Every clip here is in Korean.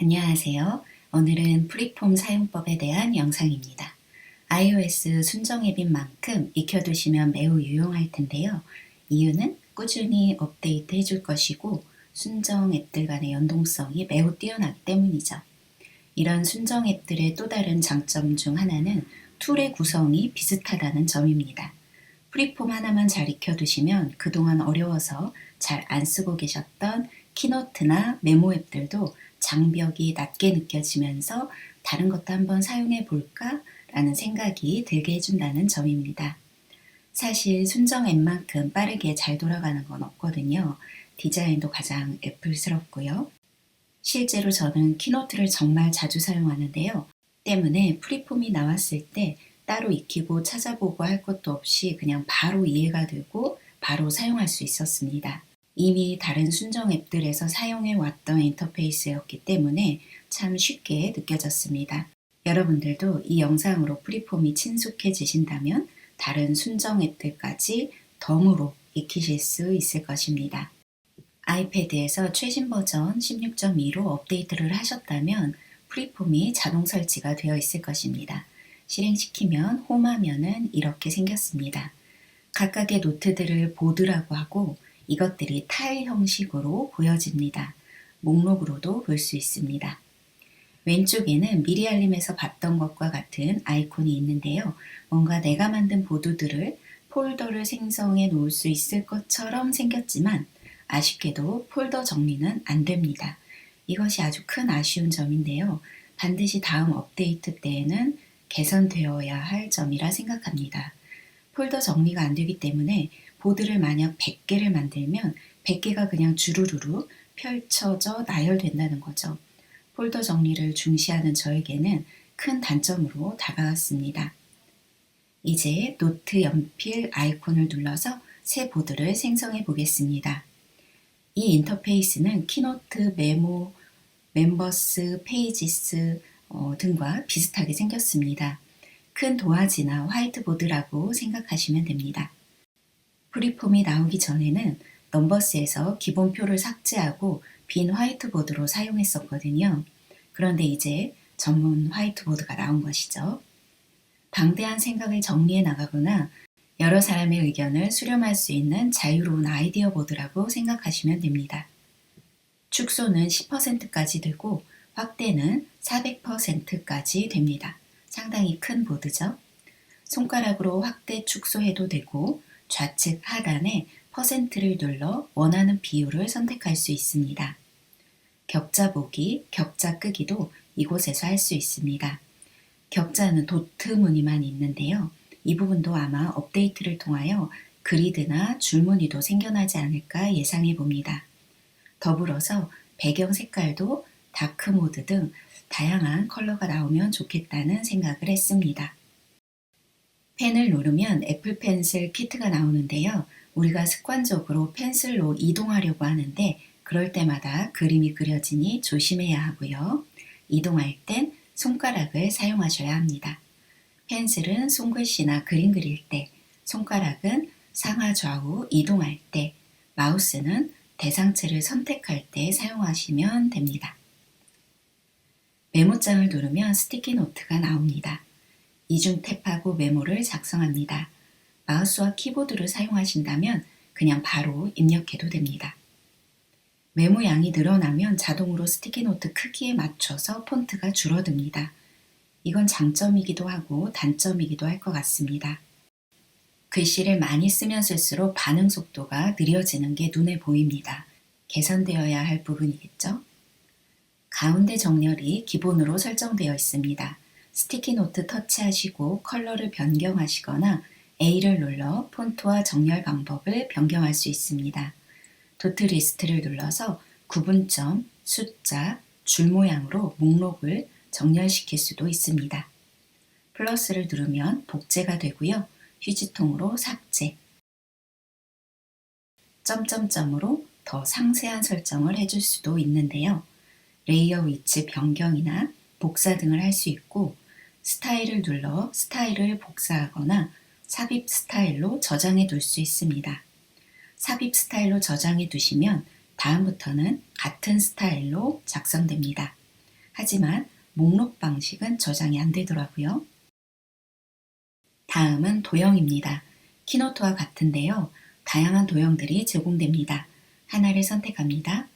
안녕하세요. 오늘은 프리폼 사용법에 대한 영상입니다. iOS 순정 앱인 만큼 익혀두시면 매우 유용할 텐데요. 이유는 꾸준히 업데이트 해줄 것이고 순정 앱들 간의 연동성이 매우 뛰어나기 때문이죠. 이런 순정 앱들의 또 다른 장점 중 하나는 툴의 구성이 비슷하다는 점입니다. 프리폼 하나만 잘 익혀두시면 그동안 어려워서 잘 안 쓰고 계셨던 키노트나 메모 앱들도 장벽이 낮게 느껴지면서 다른 것도 한번 사용해 볼까? 라는 생각이 들게 해준다는 점입니다. 사실 순정 앱만큼 빠르게 잘 돌아가는 건 없거든요. 디자인도 가장 애플스럽고요. 실제로 저는 키노트를 정말 자주 사용하는데요. 때문에 프리폼이 나왔을 때 따로 익히고 찾아보고 할 것도 없이 그냥 바로 이해가 되고 바로 사용할 수 있었습니다. 이미 다른 순정 앱들에서 사용해 왔던 인터페이스였기 때문에 참 쉽게 느껴졌습니다. 여러분들도 이 영상으로 프리폼이 친숙해지신다면 다른 순정 앱들까지 덤으로 익히실 수 있을 것입니다. 아이패드에서 최신 버전 16.2로 업데이트를 하셨다면 프리폼이 자동 설치가 되어 있을 것입니다. 실행시키면 홈화면은 이렇게 생겼습니다. 각각의 노트들을 보드라고 하고 이것들이 타일 형식으로 보여집니다. 목록으로도 볼 수 있습니다. 왼쪽에는 미리 알림에서 봤던 것과 같은 아이콘이 있는데요. 뭔가 내가 만든 보드들을 폴더를 생성해 놓을 수 있을 것처럼 생겼지만 아쉽게도 폴더 정리는 안 됩니다. 이것이 아주 큰 아쉬운 점인데요. 반드시 다음 업데이트 때에는 개선되어야 할 점이라 생각합니다. 폴더 정리가 안 되기 때문에 보드를 만약 100개를 만들면 100개가 그냥 주르르르 펼쳐져 나열된다는 거죠. 폴더 정리를 중시하는 저에게는 큰 단점으로 다가왔습니다. 이제 노트 연필 아이콘을 눌러서 새 보드를 생성해 보겠습니다. 이 인터페이스는 키노트, 메모, 멤버스, 페이지스 어, 등과 비슷하게 생겼습니다. 큰 도화지나 화이트보드라고 생각하시면 됩니다. 프리폼이 나오기 전에는 넘버스에서 기본표를 삭제하고 빈 화이트보드로 사용했었거든요. 그런데 이제 전문 화이트보드가 나온 것이죠. 방대한 생각을 정리해 나가거나 여러 사람의 의견을 수렴할 수 있는 자유로운 아이디어 보드라고 생각하시면 됩니다. 축소는 10%까지 되고 확대는 400%까지 됩니다. 상당히 큰 보드죠. 손가락으로 확대 축소해도 되고 좌측 하단에 퍼센트를 눌러 원하는 비율을 선택할 수 있습니다. 격자 보기, 격자 끄기도 이곳에서 할 수 있습니다. 격자는 도트 무늬만 있는데요. 이 부분도 아마 업데이트를 통하여 그리드나 줄무늬도 생겨나지 않을까 예상해 봅니다. 더불어서 배경 색깔도 다크 모드 등 다양한 컬러가 나오면 좋겠다는 생각을 했습니다. 펜을 누르면 애플 펜슬 키트가 나오는데요. 우리가 습관적으로 펜슬로 이동하려고 하는데 그럴 때마다 그림이 그려지니 조심해야 하고요. 이동할 땐 손가락을 사용하셔야 합니다. 펜슬은 손글씨나 그림 그릴 때, 손가락은 상하 좌우 이동할 때, 마우스는 대상체를 선택할 때 사용하시면 됩니다. 메모장을 누르면 스티키 노트가 나옵니다. 이중 탭하고 메모를 작성합니다. 마우스와 키보드를 사용하신다면 그냥 바로 입력해도 됩니다. 메모 양이 늘어나면 자동으로 스티키 노트 크기에 맞춰서 폰트가 줄어듭니다. 이건 장점이기도 하고 단점이기도 할 것 같습니다. 글씨를 많이 쓰면 쓸수록 반응 속도가 느려지는 게 눈에 보입니다. 개선되어야 할 부분이겠죠? 가운데 정렬이 기본으로 설정되어 있습니다. 스티키 노트 터치하시고 컬러를 변경하시거나 A를 눌러 폰트와 정렬 방법을 변경할 수 있습니다. 도트 리스트를 눌러서 구분점, 숫자, 줄 모양으로 목록을 정렬시킬 수도 있습니다. 플러스를 누르면 복제가 되고요. 휴지통으로 삭제. 점점점으로 더 상세한 설정을 해줄 수도 있는데요. 레이어 위치 변경이나 복사 등을 할 수 있고 스타일을 눌러 스타일을 복사하거나 삽입 스타일로 저장해 둘 수 있습니다. 삽입 스타일로 저장해 두시면 다음부터는 같은 스타일로 작성됩니다. 하지만 목록 방식은 저장이 안 되더라고요. 다음은 도형입니다. 키노트와 같은데요. 다양한 도형들이 제공됩니다. 하나를 선택합니다.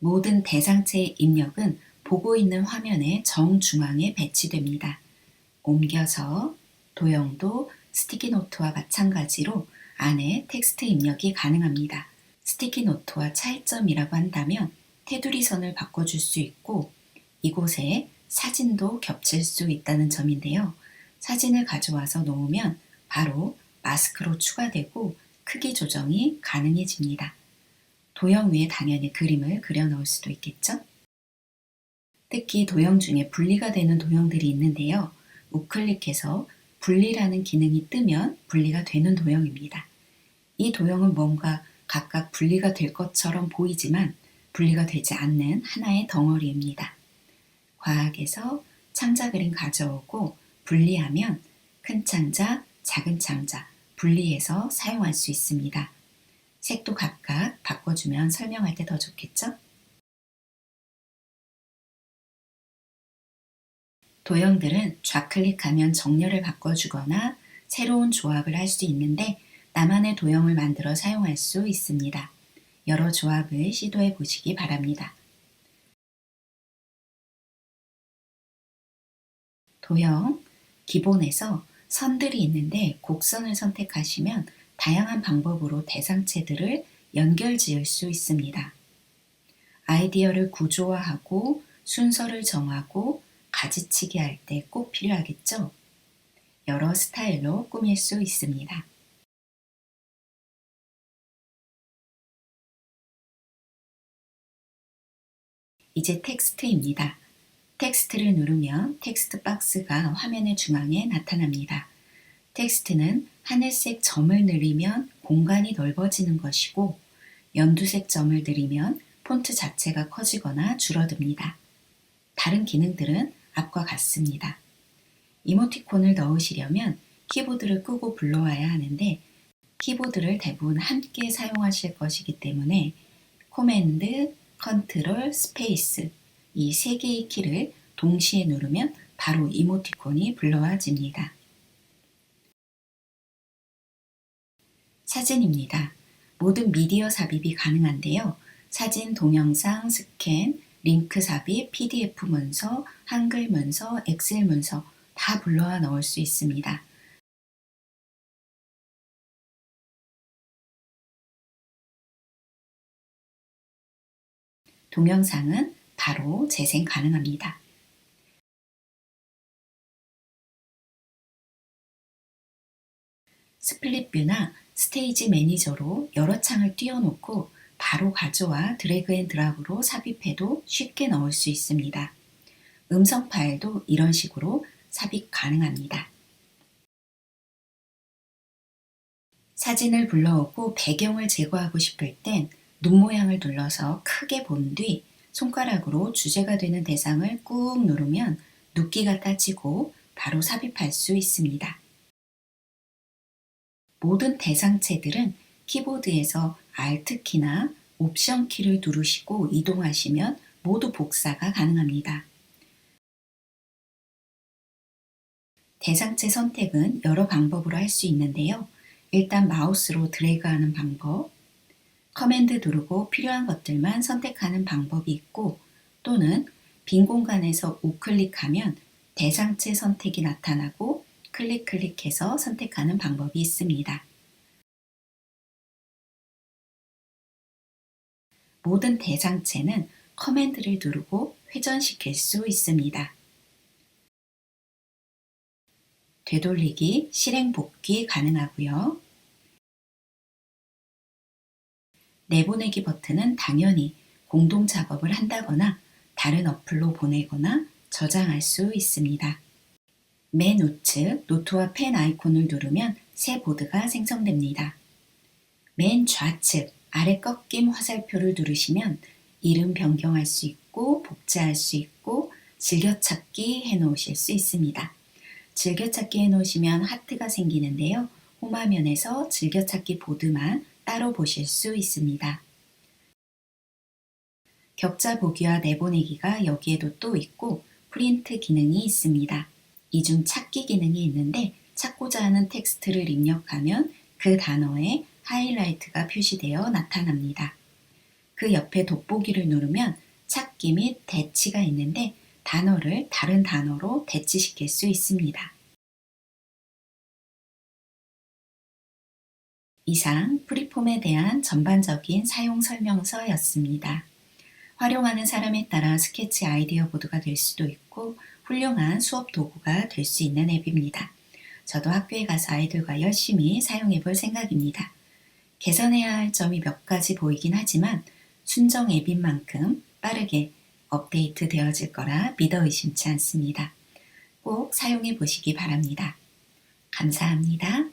모든 대상체의 입력은 보고 있는 화면의 정중앙에 배치됩니다. 옮겨서 도형도 스티키 노트와 마찬가지로 안에 텍스트 입력이 가능합니다. 스티키 노트와 차이점이라고 한다면 테두리 선을 바꿔줄 수 있고 이곳에 사진도 겹칠 수 있다는 점인데요. 사진을 가져와서 놓으면 바로 마스크로 추가되고 크기 조정이 가능해집니다. 도형 위에 당연히 그림을 그려 넣을 수도 있겠죠? 특히 도형 중에 분리가 되는 도형들이 있는데요. 우클릭해서 분리라는 기능이 뜨면 분리가 되는 도형입니다. 이 도형은 뭔가 각각 분리가 될 것처럼 보이지만 분리가 되지 않는 하나의 덩어리입니다. 과학에서 창자 그림 가져오고 분리하면 큰 창자, 작은 창자 분리해서 사용할 수 있습니다. 색도 각각 바꿔주면 설명할 때 더 좋겠죠? 도형들은 좌클릭하면 정렬을 바꿔주거나 새로운 조합을 할 수 있는데 나만의 도형을 만들어 사용할 수 있습니다. 여러 조합을 시도해 보시기 바랍니다. 도형 기본에서 선들이 있는데 곡선을 선택하시면 다양한 방법으로 대상체들을 연결 지을 수 있습니다. 아이디어를 구조화하고 순서를 정하고 가지치기 할 때 꼭 필요하겠죠? 여러 스타일로 꾸밀 수 있습니다. 이제 텍스트입니다. 텍스트를 누르면 텍스트 박스가 화면의 중앙에 나타납니다. 텍스트는 하늘색 점을 늘리면 공간이 넓어지는 것이고 연두색 점을 들이면 폰트 자체가 커지거나 줄어듭니다. 다른 기능들은 앞과 같습니다. 이모티콘을 넣으시려면 키보드를 끄고 불러와야 하는데 키보드를 대부분 함께 사용하실 것이기 때문에 코맨드, 컨트롤, 스페이스 이 세 개의 키를 동시에 누르면 바로 이모티콘이 불러와집니다. 사진입니다. 모든 미디어 삽입이 가능한데요. 사진, 동영상, 스캔, 링크 삽입, PDF 문서, 한글 문서, 엑셀 문서 다 불러와 넣을 수 있습니다. 동영상은 바로 재생 가능합니다. 스플릿 뷰나 스테이지 매니저로 여러 창을 띄워놓고 바로 가져와 드래그 앤 드랍으로 삽입해도 쉽게 넣을 수 있습니다. 음성 파일도 이런 식으로 삽입 가능합니다. 사진을 불러오고 배경을 제거하고 싶을 땐 눈 모양을 눌러서 크게 본 뒤 손가락으로 주제가 되는 대상을 꾹 누르면 눕기가 따지고 바로 삽입할 수 있습니다. 모든 대상체들은 키보드에서 Alt키나 옵션 키를 누르시고 이동하시면 모두 복사가 가능합니다. 대상체 선택은 여러 방법으로 할 수 있는데요. 일단 마우스로 드래그하는 방법, 커맨드 누르고 필요한 것들만 선택하는 방법이 있고 또는 빈 공간에서 우클릭하면 대상체 선택이 나타나고 클릭 클릭해서 선택하는 방법이 있습니다. 모든 대상체는 커맨드를 누르고 회전시킬 수 있습니다. 되돌리기, 실행 복귀 가능하고요. 내보내기 버튼은 당연히 공동 작업을 한다거나 다른 어플로 보내거나 저장할 수 있습니다. 맨 우측 노트와 펜 아이콘을 누르면 새 보드가 생성됩니다. 맨 좌측 아래 꺾임 화살표를 누르시면 이름 변경할 수 있고 복제할 수 있고 즐겨찾기 해 놓으실 수 있습니다. 즐겨찾기 해 놓으시면 하트가 생기는데요. 홈화면에서 즐겨찾기 보드만 따로 보실 수 있습니다. 격자 보기와 내보내기가 여기에도 또 있고 프린트 기능이 있습니다. 이중 찾기 기능이 있는데 찾고자 하는 텍스트를 입력하면 그 단어에 하이라이트가 표시되어 나타납니다. 그 옆에 돋보기를 누르면 찾기 및 대치가 있는데 단어를 다른 단어로 대치시킬 수 있습니다. 이상 프리폼에 대한 전반적인 사용 설명서였습니다. 활용하는 사람에 따라 스케치 아이디어 보드가 될 수도 있고 훌륭한 수업 도구가 될 수 있는 앱입니다. 저도 학교에 가서 아이들과 열심히 사용해 볼 생각입니다. 개선해야 할 점이 몇 가지 보이긴 하지만 순정 앱인 만큼 빠르게 업데이트 되어질 거라 믿어 의심치 않습니다. 꼭 사용해 보시기 바랍니다. 감사합니다.